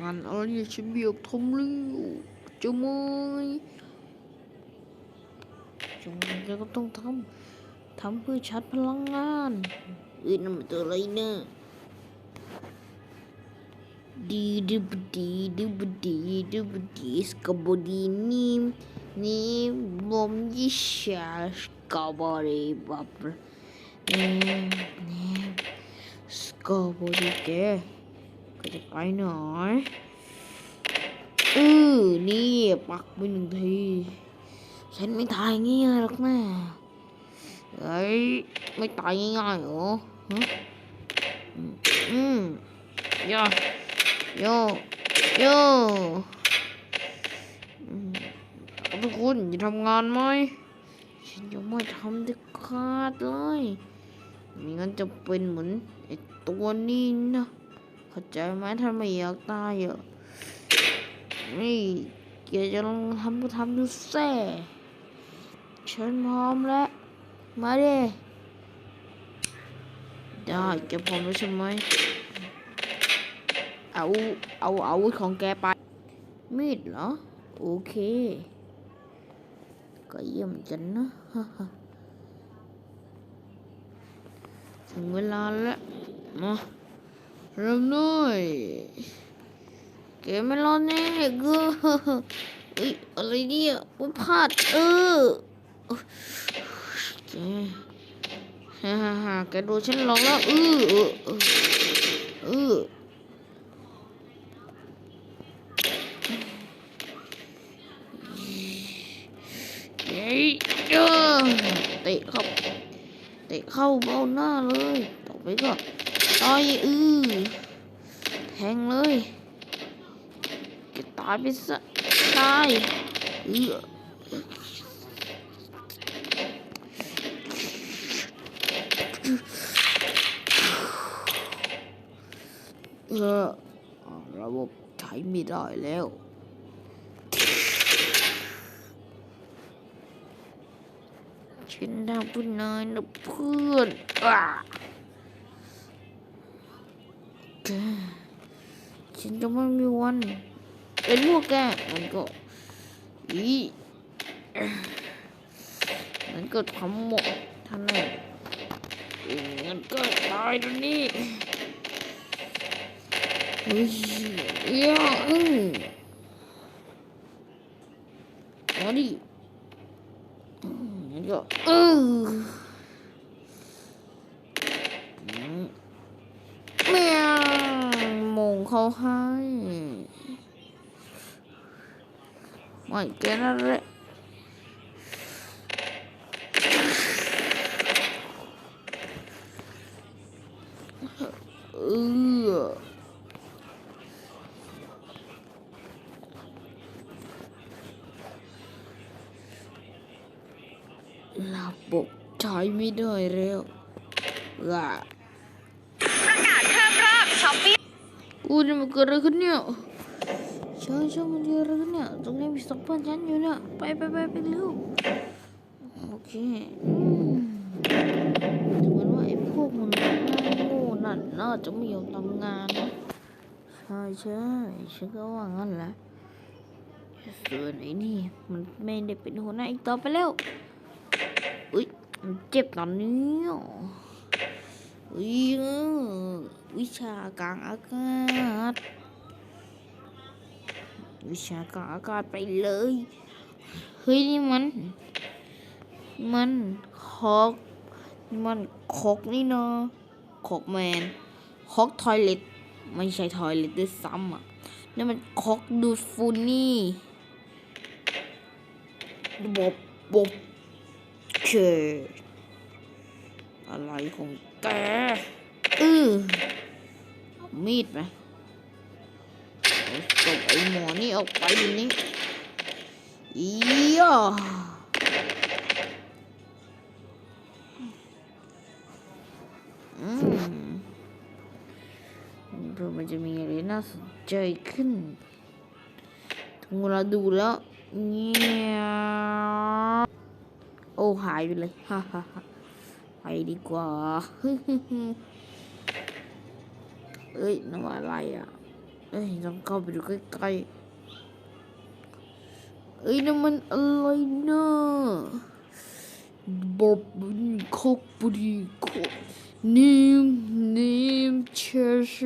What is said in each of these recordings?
งานอะไรเนี่ยฉันเบียกทำเร็วจะไหมจังแกก็ต้องทำทำเพื่อชาร์จพลังงานเอ้ยนั่นมันตัวอะไรเนี่ยดีดีบดีดีบดีดีบดีสกบดีนี่นี่บอมยิชาสกบดีบับนี่นี่สกบดีแก ก็จะไปหน่อยอือนี่ปักไปหนึ่งที ฉันไม่ตายง่ายๆหรอกนะเฮ้ยไม่ตายง่ายๆเหรอฮะอืมอืมโยโยโยอืมทุกคนจะทำงานไหมฉันจะไม่ทำเด็ดขาดเลยไม่งั้นจะเป็นเหมือนไอ้ตัวนี้นะ เข้าใจไหมถ้าไม่อยากตายอะนี่แกจะลองทำก็ทำดูแซ่ฉันพร้อมแล้ว มาเด้ได้แกพร้อมแล้วใช่ไหมเอา เอาอาวุธของแกไป มีดเหรอ โอเค ก็เยี่ยมจันนะถึงเวลาแล้วมา เริ่มหน่อยแกมไม่รอดแน่ก็เอ้ยอะไรเนี่ยไม่พลาดเออแกฮ่าฮ่าฮ่าแกดนฉันหลอกแล้วเออเออเออเฮ้ยเออเตะเข้าเตะเข้าเบ้าหน้าเลยต่อไปก็ ต่อยอือแทงเลยแกตายไปซะตายเออเออระบบใช้ไม่ได้แล้วฉันทำเพื่อนายนะเพื่อนอะ ฉันจะไม่มีวันเป็นพวกแกมันก็อีมันก็ทำหมดท่านนั้นงั้นก็ตายตรงนี้เฮ้ยเยอะอืมมาดิอืมงั้นก็เอออืมแมวมงเขา ให้ ไม่แกนั่นแหละเออระบบใช้ไม่ได้แล้วว่ะประกาศเพิ่มรอบช้อปปี้ กูจะมาเกิดอะไรขึ้นเนี่ยใช่ใช่มันเกิดอะไรขึ้นเนี่ยตรงนี้มีสองพันชั้นอยู่เนี่ยไปไปไปไปเร็วโอเคแต่เหมือนว่าไอ้พวกมันน่าโง่นั่นน่าจะไม่ยอมทำงานนะใช่ใช่ฉันก็ว่างั้นแหละส่วนไอ้นี่มันไม่ได้เป็นหัวหน้าอีกต่อไปแล้วอุ้ยมันเจ็บตอนนี้อุ้ย วิชากลางอากาศ วิชากลางอากาศไปเลย เฮ้ยนี่มัน มันคอกมันคอกนี่เนาะคอกแมนคอกทอยเล็ตไม่ใช่ทอยเล็ตด้วยซ้ำอะนี่มันคอกดูดฝุ่นนี่บบบบเคอะไรของแกอือเอ มีดไหมเอาศพไอ้หมอนี่ออกไปดี๋ยวนี้อีย่ออืมเพื่อมันจะมีอะไรน่าสนใจขึ้นถึงเวลาดูแล้วเงียโอ้หายไปเลยฮ่าฮ่าฮ่าไปดีกว่า เอ้ยน้ำอะไรอะ เอ้ยต้องเข้าไปดูใกล้ๆ เอ้ยนั่นมันอะไรนะบอบคอกบุรีคอกนิมนิมเชเช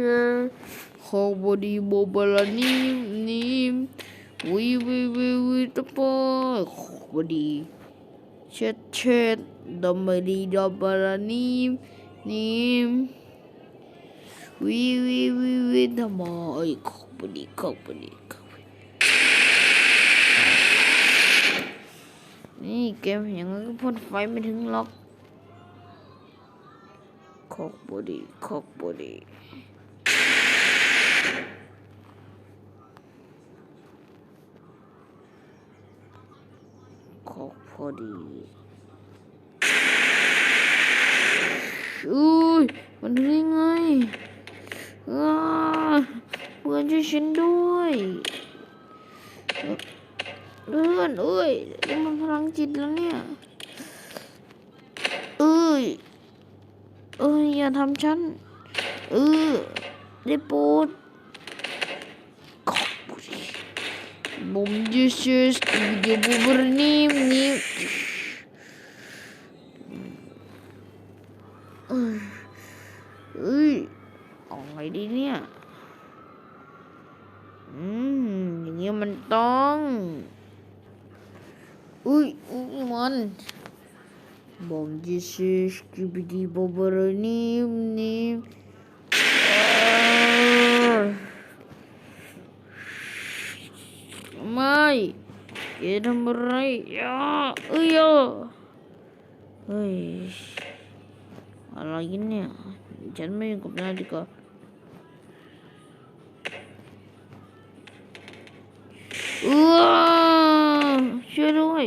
คอกบุรีบอบลานิมนิมวิวิวิวิตะปอคอกบุรีเช็ดเช็ดดัมบดีดับบลานิมนิม วิวิวิวิทำไมขอบคุณดีขอบคุณดีขอบคุณนี่เกมอย่างนั้นก็พ่นไฟไม่ถึงหรอกขอบคุณดีขอบคุณดีขอบคุณดีอุ้ยมันถึงยังไง เพื่อนช่วยฉันด้วยเพื่อนเอ้ยนี่มันพลังจิตแล้วเนี่ย เอ้ย เอ้ย อย่าทำฉัน เออ ได้โปรดขอบคุณผมจะเชื่อสตูดิโอบุบรนิมนิมเอ้ยเอ้ย เอาไง ดีเนี่ย อืม อย่างเงี้ยมันต้อง อุ้ยอุ้ยมันบอมจิชิสกิบิดีบอบรนิมนิมไม่แกทำอะไรอย่าเอ้ยอะเฮ้ยอะไรกันเนี่ย ฉันไม่อยู่กับนายดีกว่า ช่วยด้วย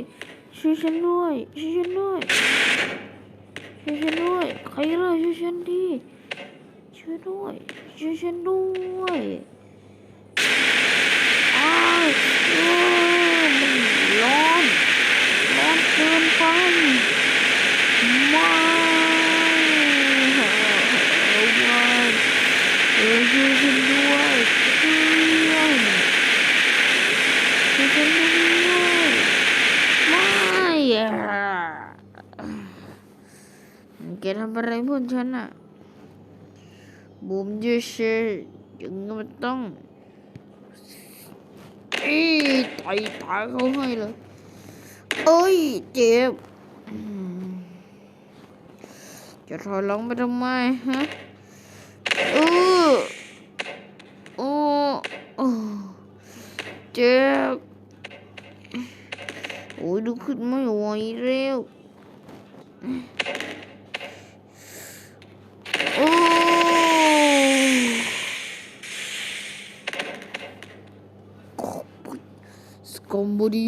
ช่วยฉันด้วย ช่วยฉันด้วย ช่วยฉันด้วย ใครเลยช่วยฉันทีช่วยด้วย ช่วยฉันด้วยอ้าวมันร้อน ร้อนเกินไป ไม่เอาไม่เออช่วยฉันด้วยเพื่อนช่วยฉันด้วยไม่อะ แกทำอะไรพื่อนฉันอะบุมยูเชยังไม่ต้องอีตายตายเขาให้เลยเอ้ย เจ็บ จะถอยหลังไปทำไมฮะเออโอ้โอ้เจ็บ โอ้ยดูขึ้นไม่ไหวแล้ว สกอมบดี